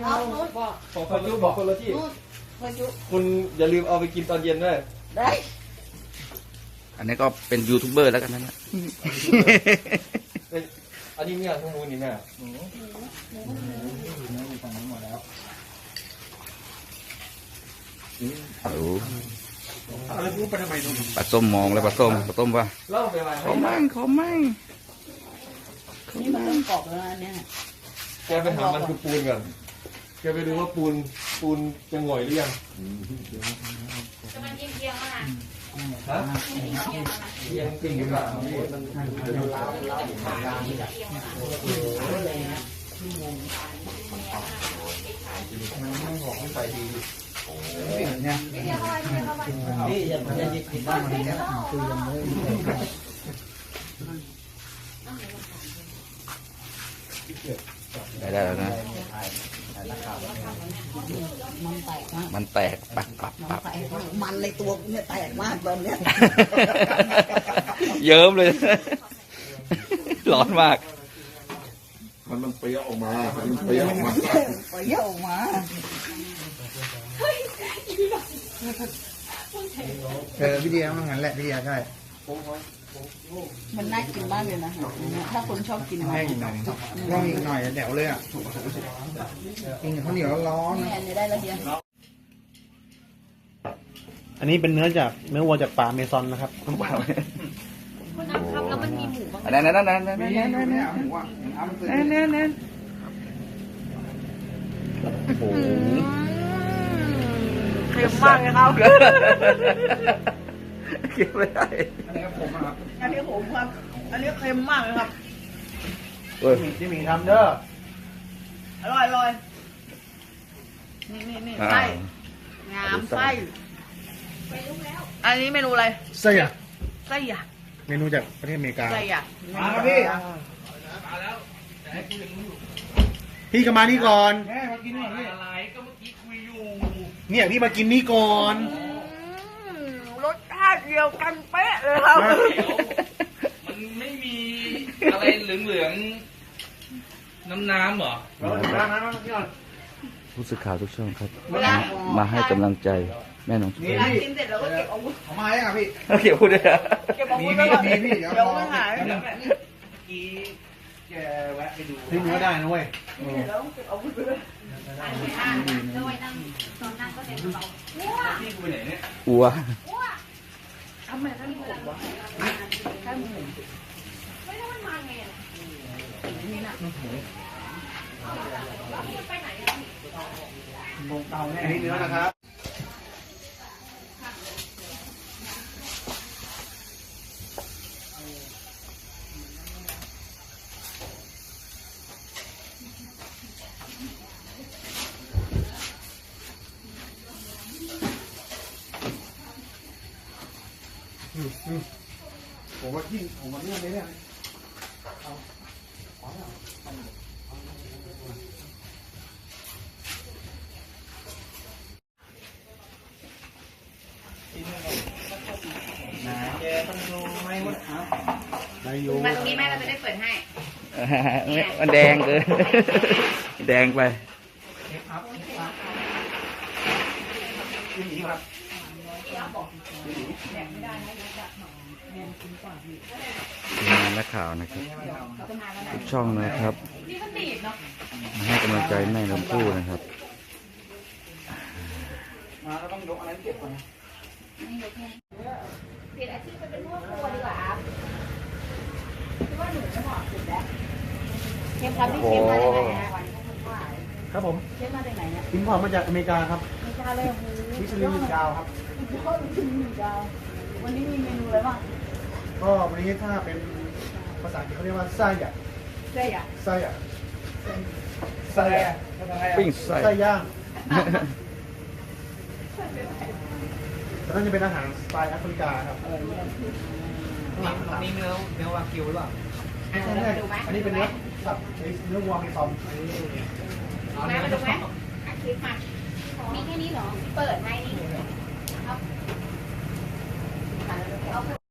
เอานู้นของพายุบอกคนละที่นู้นพายุคุณอย่าลืมเอาไปกินตอนเย็นด้วยได้อันนี้ก็เป็นยูทูบเบอร์แล้วกันนะเนี่ย เอ้ยอันนี้เนี่ยข้างมูลนี่แม่โอ้โหอะไรพูปทำไมนุ่มปลาส้มมองแล้วปลาส้มปลาส้มว่าเล่าไปอะไรขอมั่งขอมั่งนี่มันต้องกรอบแล้วนะเนี่ยแกไปหามันคือปูนก่อน แกไปดูว่าปูนปูนจะหงอยหรือยังจะมันเยิงเกียงมาฮะเยังจริงหรือเปล่านี่ยังจะยิบผิดบ้างมันเนี่ยคือยังไม่ได้ได้แล้วนะ มันแตกมากมันแตกปักปักมันปักแตกมากมันในตัวกูเนี่ยแตกมากตอนเนี้ยเยิ้มเลย ร้อนมาก มันมันเปรี้ยวออกมา มันเปรี้ยวออกมาไปเยี่ยวออกมาเออพี่เดียมันงั้นแหละพี่เดียใช่ มันน่ากินมากเลยนะถ้าคนชอบกินมันให้อีกหน่อยลองอีกหน่อยเดี๋ยวเลยอะกินกับข้าวเหนียวร้อนนี่ๆอันนี้ได้แล้วเดียวอันนี้เป็นเนื้อจากเนื้อวัวจากป่าเมซอนนะครับคุณน้ำครับแล้วมันมีหมูบ้างอันนั้นนั่นนั่นนั่นนั่นนี่นั่นนี่นั่นนี่หมูอะเอามันนั่นนั่นนั่นโอ้โหเค็มมากเลยครับเก็บไม่ได้อันนี้ผมครับอันนี้ผมครับ อันนี้เค็มมากเลยครับเฮ้ย ที่มีทำเด้ออร่อยอร่อยนี่นี่นี่อ่าไส้งามไส้อันนี้เมนูอะไรไส้อะไส้หยาเมนูจากประเทศอเมริกา ไส้หยามาครับพี่พี่ก็มานี่ก่อนมากินนี่อะไรก็เมื่อกี้คุยอยู่เนี่ยพี่มากินนี่ก่อนอืมรสชาติเดียวกันเป๊ะเลยครับ มันไม่มีอะไรเหลืองๆ น้ำน้ำๆเหรอ ผู้สื่อข่าวทุกช่องครับเวลามาให้กำลังใจแม่น้องชมเวพู่ลากินเสร็จเราก็เก็บอาวุธเอามายังอะพี่ เกี่ยวพูดด้วยอะเก็บอาวุธมีไว้ก่อนมีมีเดี๋ยวเดี๋ยวมันหายแล้วแบบเมื่อกี้แกแวะไปดูพี่เนื้อได้นะเว้ยแล้วเก็บอาวุธไว้ด้วยโดยนั่งตอนนั่งก็เต็มเบาพี่กูไปไหนเนี่ยอัว ทำไมท่านผมวะท่านผมไม่รู้มันมาไงอะนี่น่ะอันนี้เนื้อนะครับ ผมว่าที่ผมว่าเรื่องนี้เนี่ยได้อยู่มาตรงนี้แม่เราจะได้เปิดให้มันแดงเกินแดงไป ทีมงานนักข่าวนะครับทุกช่องนะครับนี่มันดีดเนาะมาให้กำลังใจแม่ลำพูนะครับมาแล้วต้องยกอะไรเก็บก่อนเปลี่ยนอาชีพไปเป็นพวกครัวดีกว่าครับเชฟครับนี่เชฟมาจากไหนฮะ ครับผมเชฟมาจากไหนเนี่ยอินพอร์ตมาจากอเมริกาครับไม่กล้าเลยโอ้โหมิชลินหนึ่งดาวครับยอดมิชลินหนึ่งดาว วันนี้มีเมนูอะไรบ้าง ก็วันนี้ถ้าเป็นภาษาอังกฤษเขาเรียกว่าไส้อะเส้ยอะไส้อะไส้อะปิ้งไส้ไส้ย่างแต่น่าจะเป็นอาหารสไตล์แอฟริกาครับข้างหลังข้างหลังมีเนื้อเนื้อวากิวหรือเปล่าไม่ใช่ไม่ใช่อันนี้เป็นเนื้อสับเนื้อวัวมีซอม แม่มาดูไหมอาคลิปมา มีแค่นี้เหรอ เปิดให้นี่